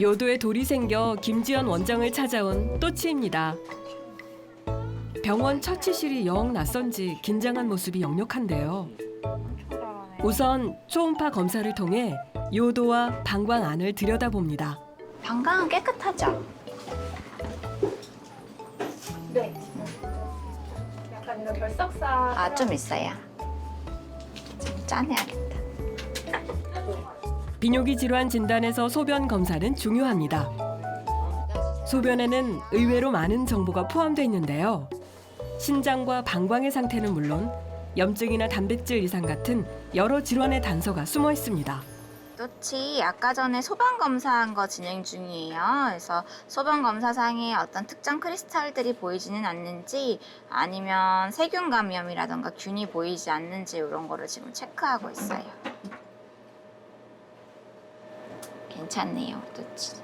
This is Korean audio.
요도에 돌이 생겨 김지연 원장을 찾아온 또치입니다. 병원 처치실이 영 낯선지 긴장한 모습이 역력한데요. 우선 초음파 검사를 통해 요도와 방광 안을 들여다봅니다. 방광은 깨끗하죠? 네. 약간 이런 결석사. 아, 좀 있어요. 좀 짜내야겠다. 비뇨기 질환 진단에서 소변 검사는 중요합니다. 소변에는 의외로 많은 정보가 포함되어 있는데요. 신장과 방광의 상태는 물론 염증이나 단백질 이상 같은 여러 질환의 단서가 숨어 있습니다. 또치 아까 전에 소변 검사한 거 진행 중이에요. 그래서 소변 검사상에 어떤 특정 크리스탈들이 보이지는 않는지 아니면 세균 감염이라던가 균이 보이지 않는지 이런 거를 지금 체크하고 있어요. 괜찮네요, 또치.